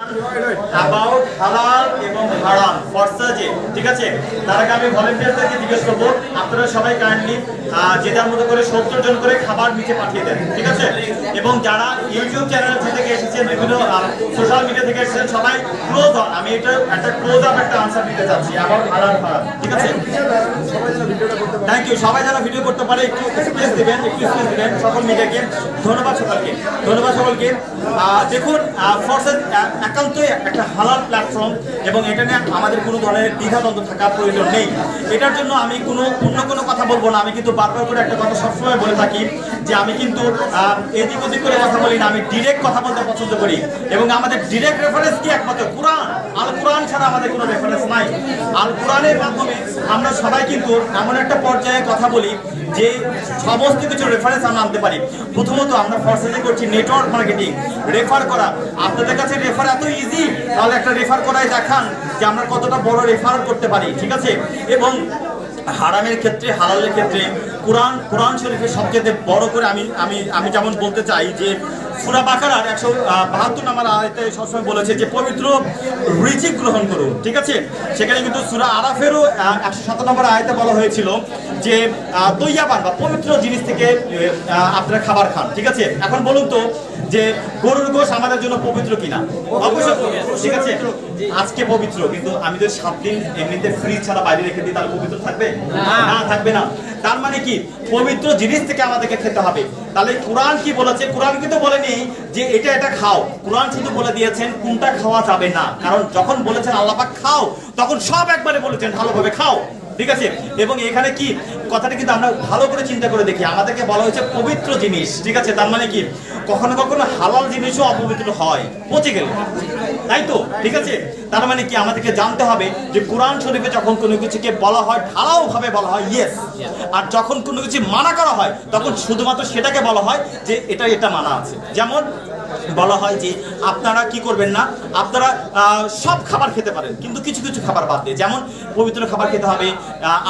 About এবং হারাম ঠিক আছে? তার আগে আমি ভলেন্টিয়ারদেরকে জিজ্ঞেস করব, আপনারা সবাই কাইন্ডলি যে যার মতো করে সত্তর জন করে খাবার নিচে পাঠিয়ে দেন, ঠিক আছে? এবং যারা ইউটিউব চ্যানেল থেকে এসেছেন, বিভিন্ন সোশ্যাল মিডিয়া থেকে এসেছেন, সবাই ক্লোজ হন। আমি এটা, একটা ক্লোজ আপ একটা আনসার দিতে চাচ্ছি হালাল হারাম ঠিক আছে? থ্যাংক ইউ সবাই যারা ভিডিও করতে পারে, একটু স্পেস দিবেন, একটু স্পেস দিবেন, সকল মিডিয়াকে ধন্যবাদ সকলকে ধন্যবাদ সকলকে। দেখুন একান্তই একটা হালাল প্ল্যাটফর্ম এবং এটা নিয়ে আমাদের কোনো ধরনের দ্বিধাদ্বন্দ্ব থাকার প্রয়োজন নেই। এটার জন্য আমি কোনো, অন্য কোনো কথা বলব না। আমি কিন্তু বারবার করে একটা কথা সবসময় বলে থাকি যে আমি কিন্তু এদিক ওদিক করে কথা বলি না। আমি ডিরেক্ট কথা বলতে পছন্দ করি এবং আমাদের ডিরেক্ট রেফারেন্স কি একমাত্র? কোরআন। আল কোরআন ছাড়া আমাদের কোনো রেফারেন্স নাই। আল কোরআনের মাধ্যমে আমরা সবাই কিন্তু এমন একটা পর্যায়ে কথা বলি যে সমস্ত কিছু রেফারেন্স আমরা আনতে পারি। প্রথমত আমরা ফরসেজে করছি নেটওয়ার্ক মার্কেটিং রেফার করা। আপনাদের কাছে রেফার এত ইজি তাহলে একটা রেফার করাই দেখান যে আমরা কতটা বড় রেফার করতে পারি, ঠিক আছে? এবং হারামের ক্ষেত্রে, হালালের ক্ষেত্রে কোরআন কোরআন শরীফের সবচেয়ে বড় করে আমি আমি আমি যেমন বলতে চাই যে সুরা বাকারার একশো বাহাত্তর নম্বর আয়তে সবসময় বলেছে যে পবিত্র রিজিক গ্রহণ করুন, ঠিক আছে? সেখানে কিন্তু সুরা আরাফেরও একশো সাত নম্বর আয়তে বলা হয়েছিল যে তৈয়াবান বা পবিত্র জিনিস থেকে আপনারা খাবার খান, ঠিক আছে? এখন বলুন তো যে গরুর গোশ আমাদের জন্য পবিত্র কিনা? অবশ্যই ঠিক আছে? আজকে পবিত্র কিন্তু আমি যদি সাত দিন এমনিতে ফ্রিজ ছাড়া বাইরে রেখে দিই তাহলে পবিত্র থাকবে? না থাকবে না। তার মানে কি? পবিত্র জিনিস থেকে আমাদেরকে খেতে হবে। তাহলে কোরআন কি বলেছে? কোরআন কিন্তু বলেনি যে এটা এটা খাও। কোরআন শুধু বলে দিয়েছেন কোনটা খাওয়া যাবে না। কারণ যখন বলেছেন আল্লাহ পাক খাও তখন সব একবারে বলেছেন ভালোভাবে খাও। ঠিক আছে? এবং এখানে কি? কথাটা কিন্তু আমরা ভালো করে চিন্তা করে দেখি। আমাদেরকে বলা হয়েছে পবিত্র জিনিস, ঠিক আছে? তার মানে কি? কখনো কখনো হালাল জিনিসও অপবিত্র হয়, পচে গেলে। তাই তো? ঠিক আছে? তার মানে কি? আমাদেরকে জানতে হবে যে কোরআন শরীফে যখন কোনো কিছুকে বলা হয় ঢালাও ভাবে বলা হয় ইয়েস আর যখন কোনো কিছু মানা করা হয়, তখন শুধুমাত্র সেটাকে বলা হয় যে এটা এটা মানা আছে। যেমন বলা হয় যে আপনারা কি করবেন না? আপনারা সব খাবার খেতে পারেন, কিন্তু কিছু কিছু খাবার বাদ দিয়ে। যেমন পবিত্র খাবার খেতে হবে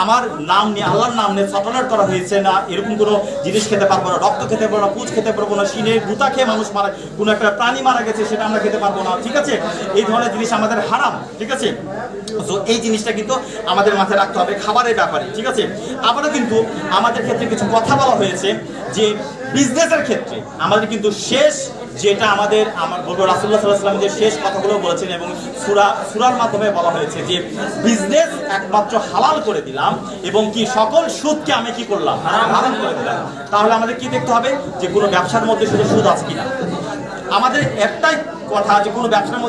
আমার নাম নিয়ে, আল্লাহর নাম নিয়ে সটলার করা হয়েছে না? এরকম কোনো জিনিস খেতে পারব না, রক্ত খেতে পারব না, পুজ খেতে পারব না শিনের গুতা খেয়ে মানুষ মারা, কোনো একটা প্রাণী মারা গেছে, সেটা আমরা খেতে পারব না, ঠিক আছে? এই ধরনের জিনিস আমাদের হারাম, ঠিক আছে? তো এই জিনিসটা কিন্তু আমাদের মাথায় রাখতে হবে খাবারের ব্যাপারে, ঠিক আছে? আবারও কিন্তু আমাদের ক্ষেত্রে কিছু কথা বলা হয়েছে যে বিজনেসের ক্ষেত্রে আমাদের কিন্তু শেষ যেটা আমাদের, আমার বলব রাসুল্লাহ সাল্লাহ যে শেষ কথাগুলো বলেছেন এবং সুরা, সুরার মাধ্যমে বলা হয়েছে যে বিজনেস একমাত্র হালাল করে দিলাম এবং কি সকল সুদকে আমি কি করলাম? হারাম করে দিলাম। তাহলে আমাদের কি দেখতে হবে? যে কোনো ব্যবসার মধ্যে শুধু সুদ আছে কিনা? আমাদের একটাই কথা যে কোনো ব্যবসার